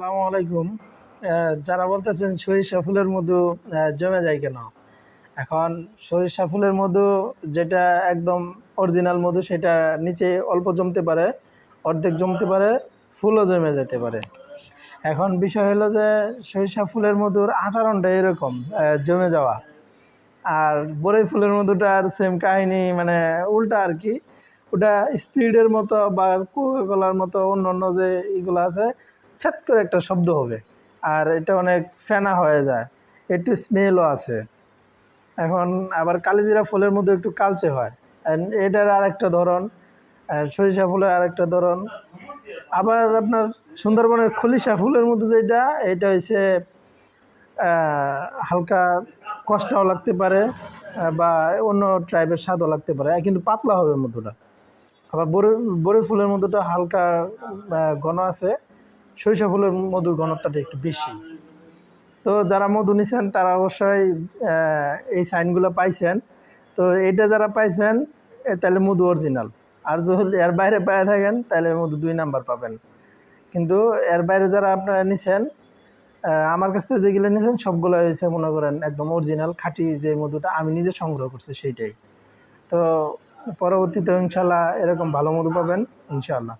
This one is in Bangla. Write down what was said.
আসসালামু আলাইকুম। যারা বলতেছেন সরিষা ফুলের মধু জমে যায় কেন? এখন সরিষা ফুলের মধু যেটা একদম অরিজিনাল মধু, সেটা নিচে অল্প জমতে পারে, অর্ধেক জমতে পারে, ফুলও জমে যেতে পারে। এখন বিষয় হলো যে সরিষা ফুলের মধুর আচরণটা এরকম জমে যাওয়া। আর বরই ফুলের মধুটার সেম কাহিনী মানে উল্টা আর কি। ওটা স্পিডের মতো বা কোকাকোলার মতো অন্য অন্য যে এগুলো আছে ছ্যাত করে একটা শব্দ হবে। আর এটা অনেক ফেনা হয়ে যায়। একটু স্মেলও আছে। এখন আবার কালিজিরা ফুলের মধ্যে একটু কালচে হয়। এটার আর একটা ধরন সরিষা ফুলের আর একটা ধরন। আবার আপনার সুন্দরবনের খলিশা ফুলের মধ্যে যেটা, এটা হচ্ছে হালকা কষ্টও লাগতে পারে, বা অন্য ট্রাইবের স্বাদও লাগতে পারে। কিন্তু পাতলা হবে মধুটা। আবার বড়ি বড়ি ফুলের মধুটা হালকা ঘন আছে। সরিষা ফুলের মধুর ঘনত্বটা একটু বেশি। তো যারা মধু নিছেন, তারা অবশ্যই এই সাইনগুলো পাইছেন। তো এটা যারা পাইছেন তাহলে মধু অরিজিনাল। আর যদি এর বাইরে পায়ে থাকেন, তাহলে মধু দুই নাম্বার পাবেন। কিন্তু এর বাইরে যারা আপনারা নিছেন আমার কাছ থেকে যেগুলো নিয়েছেন সবগুলো হয়েছে মনে করেন একদম অরিজিনাল, খাঁটি যে মধুটা আমি নিজে সংগ্রহ করছি সেইটাই। তো পরবর্তীতে ইনশাল্লাহ এরকম ভালো মধু পাবেন, ইনশাল্লাহ।